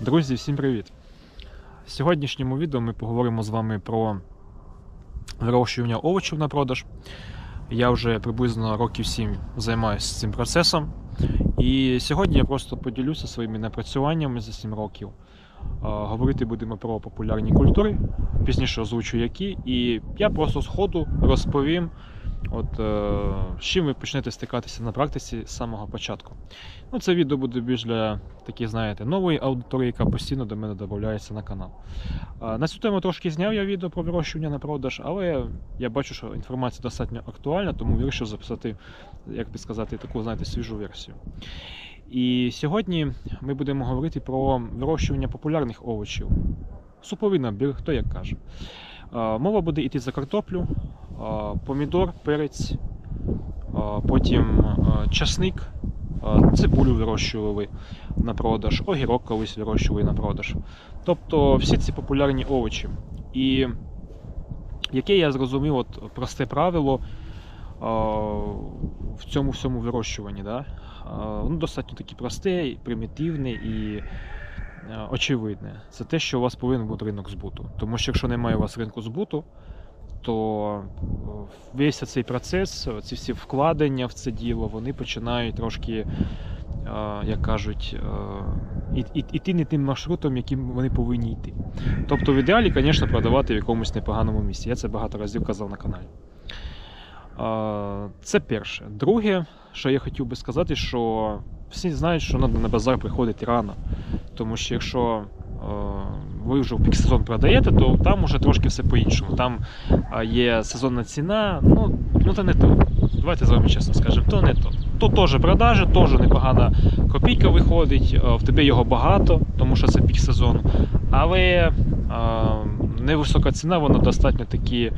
Друзі, всім привіт! В сьогоднішньому відео ми поговоримо з вами про вирощування овочів на продаж. Я вже приблизно років 7 займаюся цим процесом. І сьогодні я просто поділюся своїми напрацюваннями за 7 років. Говорити будемо про популярні культури, пізніше озвучу які. І я просто з ходу розповім, от, е, з чим ви почнете стикатися на практиці з самого початку. Ну, це відео буде більш для таких, знаєте, нової аудиторії, яка постійно до мене додається на канал. На цю тему трошки зняв я відео про вирощування на продаж, але я бачу, що інформація достатньо актуальна, тому вирішив записати, як би сказати, таку, знаєте, свіжу версію. І сьогодні ми будемо говорити про вирощування популярних овочів. Суповий набір, хто як каже. Мова буде йти за картоплю, помідор, перець, потім часник, цибулю вирощували на продаж, огірок колись вирощували на продаж. Тобто всі ці популярні овочі. І яке я зрозумів, от просте правило в цьому всьому вирощуванні. Да? Воно достатньо таке просте, примітивне і очевидне. Це те, що у вас повинен бути ринок збуту. Тому що якщо немає у вас ринку збуту, то е, весь цей процес, ці всі вкладення в це діло, вони починають трошки, е, як кажуть, е, іти не тим маршрутом, яким вони повинні йти. Тобто, в ідеалі, звісно, продавати в якомусь непоганому місці. Я це багато разів казав на каналі. Це перше. Друге, що я хотів би сказати, що всі знають, що треба на базар приходити рано. Тому що якщо ви вже в пік сезон продаєте, то там уже трошки все по-іншому. Там є сезонна ціна, ну, ну це не то. Давайте з вами чесно скажемо, то не то. То теж продажі, теж непогана копійка виходить, в тебе його багато, тому що це пік сезону. Але е, невисока ціна, вона достатньо таки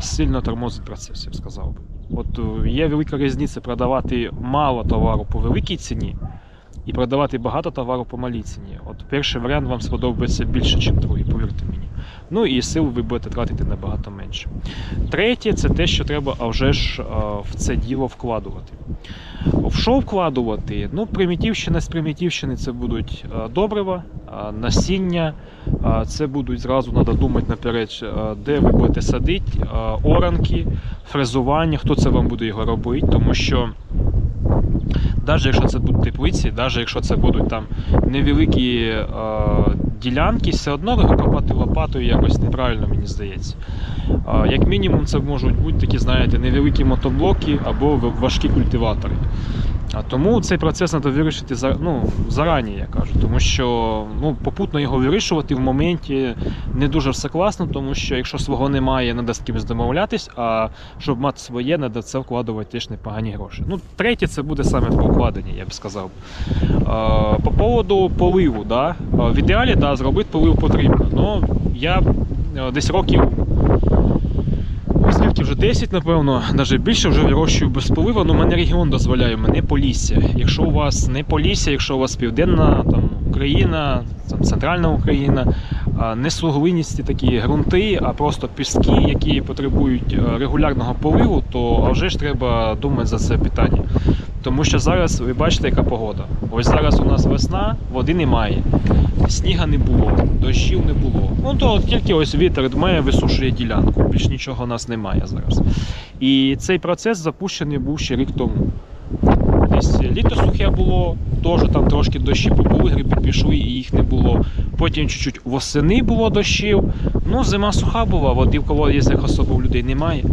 сильно тормозить процес, я б сказав би. От е, є велика різниця продавати мало товару по великій ціні і продавати багато товару по малій ціні. От перший варіант вам сподобається більше, ніж другий, повірте мені. Ну і сил ви будете тратити набагато менше. Третє, це те, що треба а вже ж е, в це діло вкладувати. В що вкладувати? Ну, примітівщина з примітівщини це будуть е, добрива, насіння, це будуть зразу треба думати наперед, е, де ви будете садити, оранки, фрезування, хто це вам буде його робити, тому що. Навіть якщо це будуть теплиці, навіть якщо це будуть там невеликі е, ділянки, все одно викопати лопатою якось неправильно, мені здається. Е, як мінімум, це можуть бути такі, знаєте, невеликі мотоблоки або важкі культиватори. А тому цей процес треба вирішити за, ну, зарані, я кажу, тому що ну, попутно його вирішувати в моменті не дуже все класно, тому що якщо свого немає, треба з кимось домовлятись, а щоб мати своє, треба це вкладувати теж непогані гроші. Ну, третє, це буде саме по вкладенні, я б сказав. По поводу поливу, да? в ідеалі да, зробити полив потрібно. Ну, я е, десь років Скільки вже 10, напевно, навіть більше вже вирощую без полива, але мене регіон дозволяє, мене Полісся. Якщо у вас не Полісся, якщо у вас південна там, Україна, там, центральна Україна, не суглиністі такі ґрунти, а просто піски, які потребують е, регулярного поливу, то а вже ж треба думати за це питання. Тому що зараз ви бачите, яка погода. Ось зараз у нас весна, води немає, сніга не було, дощів не було. Ну то тільки ось вітер має висушує ділянку. Більш нічого у нас немає зараз. І цей процес запущений був ще рік тому. Десь літо сухе було, теж там трошки дощі побули, гриби пішли і їх не було. Потім чуть-чуть восени було дощів. Ну, зима суха була, води в колодязях особо в людей немає.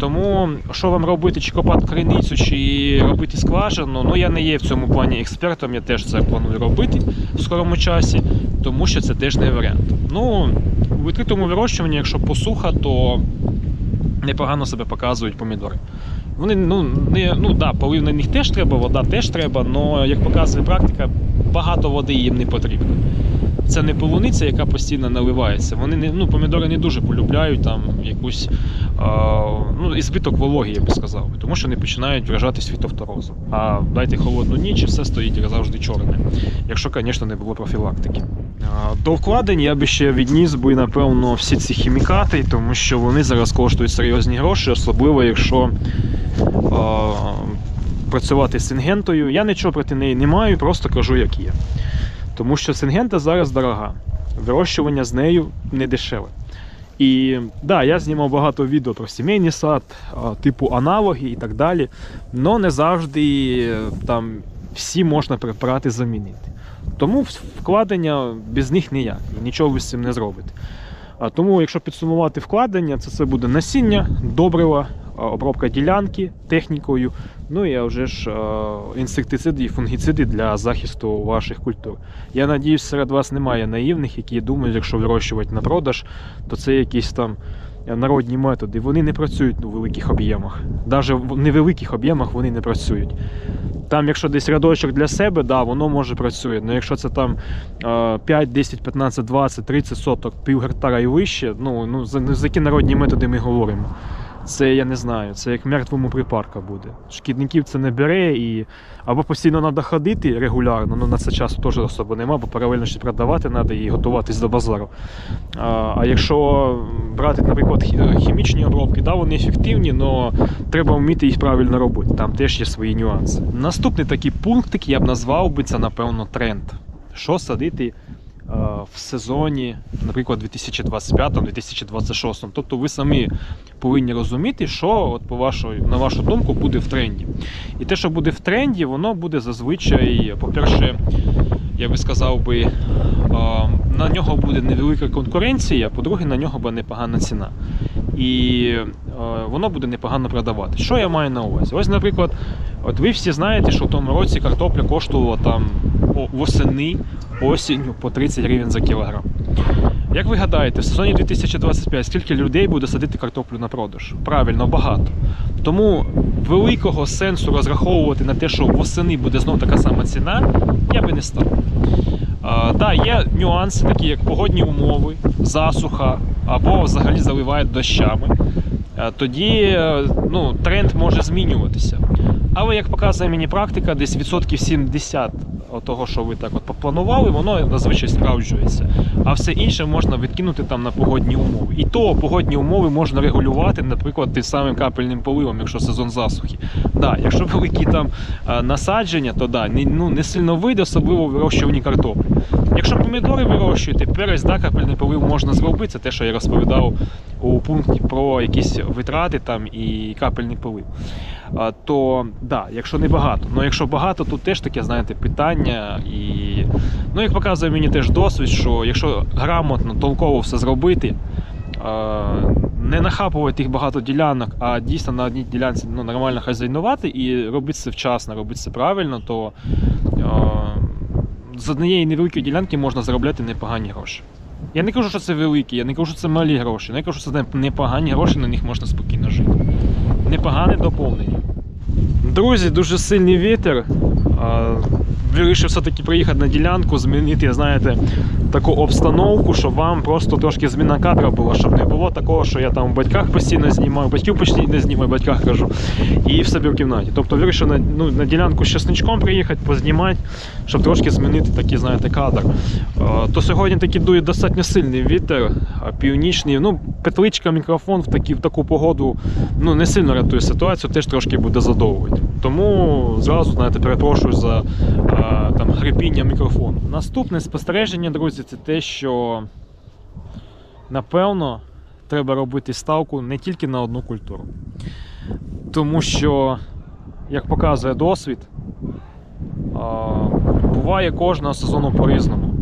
Тому що вам робити, чи копати криницю, чи робити скважину, ну я не є в цьому плані експертом, я теж це планую робити в скорому часі, тому що це теж не варіант. Ну, у відкритому вирощуванні, якщо посуха, то непогано себе показують помідори. Вони, ну, не, ну да, полив на них теж треба, вода теж треба, але як показує практика, багато води їм не потрібно. Це не полуниця, яка постійно наливається. Вони не, ну, помідори не дуже полюбляють там якусь ну, і збиток вологи, я би сказав, тому що вони починають вражатись фітофторозом. А дайте холодну ніч, і все стоїть завжди чорне. Якщо, звісно, не було профілактики. До вкладень я би ще відніс би, напевно, всі ці хімікати, тому що вони зараз коштують серйозні гроші, особливо якщо працювати з сингентою. Я нічого проти неї не маю, просто кажу, як є. Тому що сингента зараз дорога. Вирощування з нею не дешеве. І да, я знімав багато відео про сімейний сад, типу аналоги і так далі. але не завжди е, там всі можна препарати замінити. Тому вкладення без них ніяк, нічого ви з цим не зробите. А тому, якщо підсумувати вкладення, це, це буде насіння, добрива, обробка ділянки технікою, ну і вже ж інсектициди і фунгіциди для захисту ваших культур. Я надіюсь, серед вас немає наївних, які думають, якщо вирощувати на продаж, то це якісь там народні методи. Вони не працюють у великих об'ємах. Навіть в невеликих об'ємах вони не працюють. Там, якщо десь рядочок для себе, да, воно може працює. Але якщо це там е, 5, 10, 15, 20, 30 соток, пів гектара і вище, ну, ну за, за які народні методи ми говоримо. Це я не знаю, це як мертвому припарка буде. Шкідників це не бере і або постійно треба ходити регулярно, ну на це часу теж особо нема, бо паралельно ще продавати треба і готуватись до базару. А, а якщо брати, наприклад, хімічні обробки, да, вони ефективні, але треба вміти їх правильно робити. Там теж є свої нюанси. Наступний такий пунктик я б назвав би це, напевно, тренд. Що садити в сезоні, наприклад, 2025-2026. Тобто ви самі повинні розуміти, що от по вашу, на вашу думку буде в тренді. І те, що буде в тренді, воно буде зазвичай, по-перше, я би сказав би, е, на нього буде невелика конкуренція, по-друге, на нього буде непогана ціна. І е, воно буде непогано продавати. Що я маю на увазі? Ось, наприклад, от ви всі знаєте, що в тому році картопля коштувала там восени, осінню по 30 гривень за кілограм. Як ви гадаєте, в сезоні 2025 скільки людей буде садити картоплю на продаж? Правильно, багато. Тому великого сенсу розраховувати на те, що восени буде знов така сама ціна, я би не став. А, да, є нюанси, такі як погодні умови, засуха або взагалі заливають дощами. Тоді е, ну, тренд може змінюватися. Але як показує мені практика, десь відсотків 70 от того, що ви так от попланували, воно зазвичай справджується. А все інше можна відкинути там на погодні умови. І то погодні умови можна регулювати, наприклад, тим самим капельним поливом, якщо сезон засухи. Да, якщо великі там насадження, то да, не, ну, не сильно вийде, особливо в вирощуванні картоплі. Якщо помідори вирощуєте, перець, да, капельний полив можна зробити, це те, що я розповідав у пункті про якісь витрати там і капельний полив. То да, якщо не багато. Ну якщо багато, то теж таке, знаєте, питання. І ну, як показує мені теж досвід, що якщо грамотно, толково все зробити, не нахапувати їх багато ділянок, а дійсно на одній ділянці ну, нормально хазяйнувати і робити це вчасно, робити це правильно, то з однієї невеликої ділянки можна заробляти непогані гроші. Я не кажу, що це великі, я не кажу, що це малі гроші. Я кажу, що це непогані гроші, на них можна спокійно жити. Непогане доповнення. Друзі, дуже сильний вітер. Вирішив все-таки приїхати на ділянку, змінити, знаєте, таку обстановку, щоб вам просто трошки зміна кадра була, щоб не було такого, що я там в батьках постійно знімаю, батьків постійно знімаю, батьках кажу, і в себе в кімнаті. Тобто вирішив на, ну, на ділянку з часничком приїхати, познімати, щоб трошки змінити такий, знаєте, кадр. А, То сьогодні таки дує достатньо сильний вітер, північний. Ну, петличка, мікрофон в, такі, в таку погоду ну, не сильно рятує ситуацію, теж трошки буде задовувати. Тому зразу, знаєте, перепрошую за а, там, грипіння мікрофону. Наступне спостереження, друзі, це те, що напевно треба робити ставку не тільки на одну культуру. Тому що, як показує досвід, буває кожного сезону по-різному.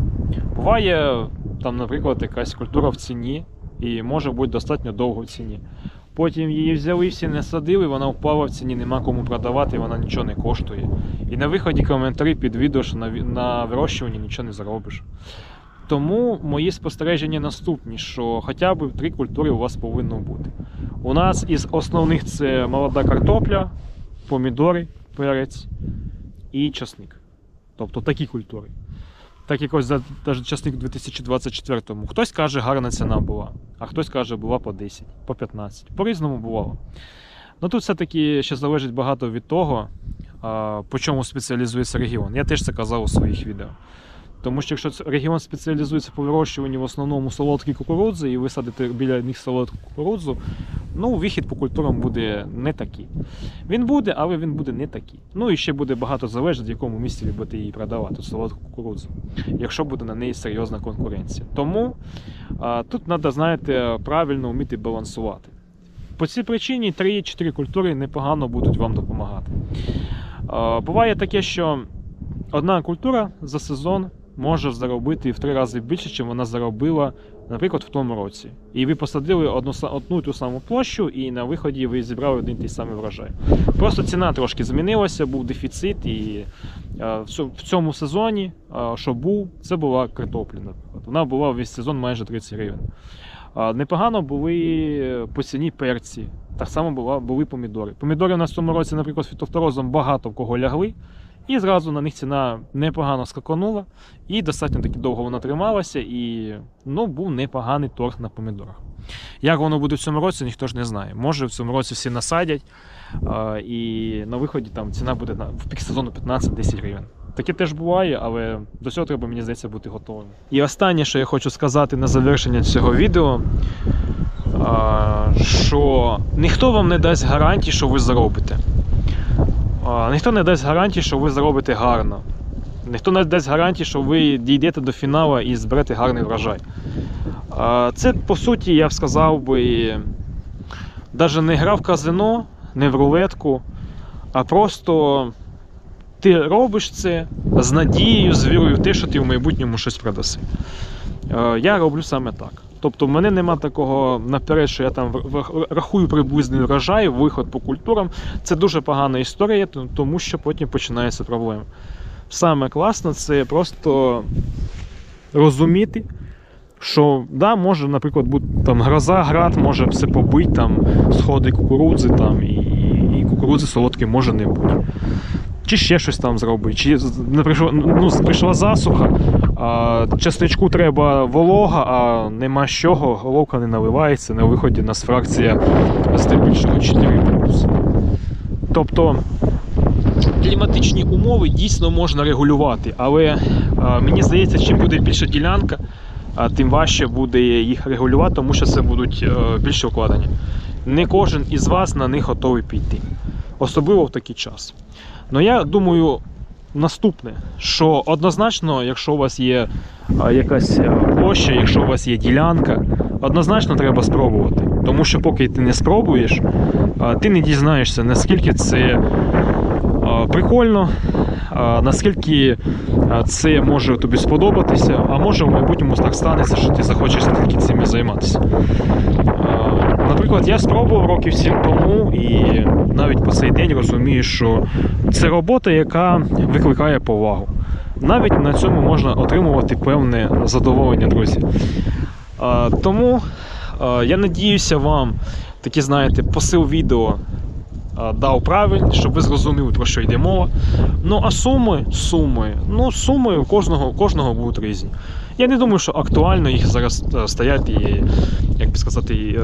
Буває, там, наприклад, якась культура в ціні і може бути достатньо довго в ціні. Потім її взяли, всі не садили, вона впала в ціні, нема кому продавати, вона нічого не коштує. І на виході коментарі під відео, що на, вирощуванні нічого не заробиш. Тому мої спостереження наступні, що хоча б три культури у вас повинно бути. У нас із основних це молода картопля, помідори, перець і часник. Тобто такі культури. Так якось за навіть часник у 2024-му. Хтось каже, гарна ціна була, а хтось каже, була по 10, по 15. По-різному бувало. Ну тут все-таки ще залежить багато від того, по чому спеціалізується регіон. Я теж це казав у своїх відео. Тому що якщо регіон спеціалізується по вирощуванні в основному солодкій кукурудзи, і ви садите біля них солодку кукурудзу, Ну, вихід по культурам буде не такий. Він буде, але він буде не такий. Ну і ще буде багато залежить, в якому місці ви будете її продавати, солодку кукурудзу, якщо буде на неї серйозна конкуренція. Тому а, тут треба, знаєте, правильно вміти балансувати. По цій причині 3-4 культури непогано будуть вам допомагати. А, Буває таке, що одна культура за сезон може заробити в три рази більше, ніж вона заробила, наприклад, в тому році. І ви посадили одну, одну ту саму площу, і на виході ви зібрали один той самий врожай. Просто ціна трошки змінилася, був дефіцит, і е, в цьому- сезоні, е, що був, це була картопля. Вона була весь сезон майже 30 гривень. Непогано були по ціні перці. Так само була, були помідори. Помідори у нас в цьому році, наприклад, фітофторозом багато в кого лягли. І зразу на них ціна непогано скаканула, і достатньо таки довго вона трималася, і ну, був непоганий торг на помідорах. Як воно буде в цьому році, ніхто ж не знає. Може в цьому році всі насадять, і на виході там ціна буде в пік сезону 15-10 гривень. Таке теж буває, але до цього треба, мені здається, бути готовим. І останнє, що я хочу сказати на завершення цього відео, що ніхто вам не дасть гарантії, що ви заробите. Ніхто не дасть гарантії, що ви заробите гарно. Ніхто не дасть гарантії, що ви дійдете до фіналу і зберете гарний врожай. Це, по суті, я б сказав би, навіть не гра в казино, не в рулетку, а просто ти робиш це з надією, з вірою в те, що ти в майбутньому щось продаси. Я роблю саме так. Тобто, в мене нема такого наперед, що я там рахую приблизний врожай, виход по культурам. Це дуже погана історія, тому що потім починаються проблеми. Саме класно це просто розуміти, що да, може, наприклад, бути там гроза, град, може все побити, там сходи кукурудзи, там, і, і кукурудзи солодкі може не бути. Чи ще щось там зробити, чи не прийшла, ну, прийшла засуха, а частичку треба волога, а нема з чого, головка не наливається, на виході у нас фракція здебільшого 4 Тобто кліматичні умови дійсно можна регулювати, але а, мені здається, чим буде більша ділянка, а, тим важче буде їх регулювати, тому що це будуть е, більше укладені. Не кожен із вас на них готовий піти, особливо в такий час. Ну я думаю, наступне, що однозначно, якщо у вас є якась е, площа, якщо у вас є ділянка, однозначно треба спробувати. Тому що поки ти не спробуєш, ти не дізнаєшся, наскільки це прикольно, наскільки це може тобі сподобатися, а може в майбутньому так станеться, що ти захочеш тільки цим займатися. Наприклад, я спробував років 7 тому і навіть по цей день розумію, що це робота, яка викликає повагу. Навіть на цьому можна отримувати певне задоволення, друзі. Тому я надіюся, вам такі, знаєте, посил відео дав правильний, щоб ви зрозуміли, про що йде мова. Ну, а суми, суми, ну, суми у кожного, у кожного будуть різні. Я не думаю, що актуально їх зараз е, стояти і, як би сказати, е,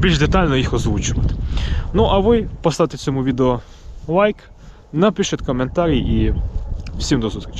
більш детально їх озвучувати. Ну, а ви поставте цьому відео лайк, напишіть коментарі і всім до зустрічі.